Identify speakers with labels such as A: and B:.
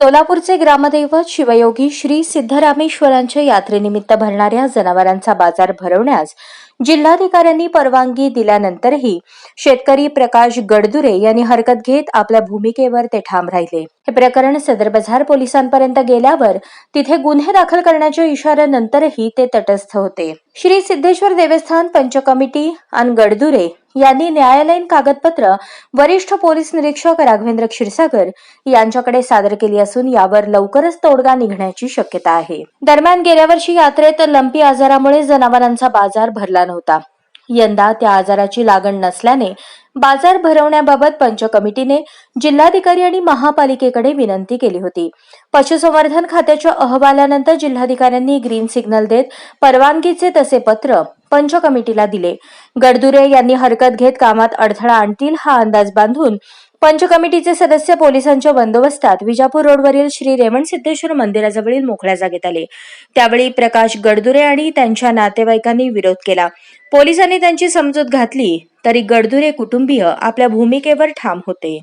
A: सोलापूरचे ग्रामदैवत शिवयोगी श्री सिद्धरामेश्वरांच्या यात्रेनिमित्त भरणाऱ्या जनावरांचा बाजार भरवण्यास जिल्हाधिकाऱ्यांनी परवानगी दिल्यानंतरही शेतकरी प्रकाश गडदुरे यांनी हरकत घेत आपल्या भूमिकेवर ते ठाम राहिले. हे प्रकरण सदर बाजार पोलिसांपर्यंत गेल्यावर तिथे गुन्हे दाखल करण्याच्या इशाऱ्यानंतरही ते तटस्थ होते. श्री सिद्धेश्वर देवस्थान पंचकमिटी अन आणि गडदुरे यांनी न्यायालयीन कागदपत्र वरिष्ठ पोलीस निरीक्षक राघवेंद्र क्षीरसागर यांच्याकडे सादर केली असून यावर लवकरच तोडगा निघण्याची शक्यता आहे. दरम्यान गेल्या वर्षी यात्रेत लंपी आजारामुळे जनावरांचा बाजार भरला नव्हता. यंदा त्या आजाराची लागण नसल्याने बाजार भरवण्याबाबत पंच कमिटीने जिल्हाधिकारी आणि महापालिकेकडे विनंती केली होती. पशुसंवर्धन खात्याच्या अहवालानंतर जिल्हाधिकाऱ्यांनी ग्रीन सिग्नल देत परवानगीचे तसे पत्र पंच कमिटीला दिले. गडदुरे यांनी हरकत घेत कामात अडथळा आणतील हा अंदाज बांधून पंच कमिटीचे सदस्य पोलिसांच्या बंदोबस्तात विजापूर रोडवरील श्री रेवण सिद्धेश्वर मंदिराजवळील मोकळ्या जागेत आले. त्यावेळी प्रकाश गडदुरे आणि त्यांच्या नातेवाईकांनी विरोध केला. पोलिसांनी त्यांची समजूत घातली तरी गडदुरे कुटुंबीय आपल्या भूमिकेवर ठाम होते.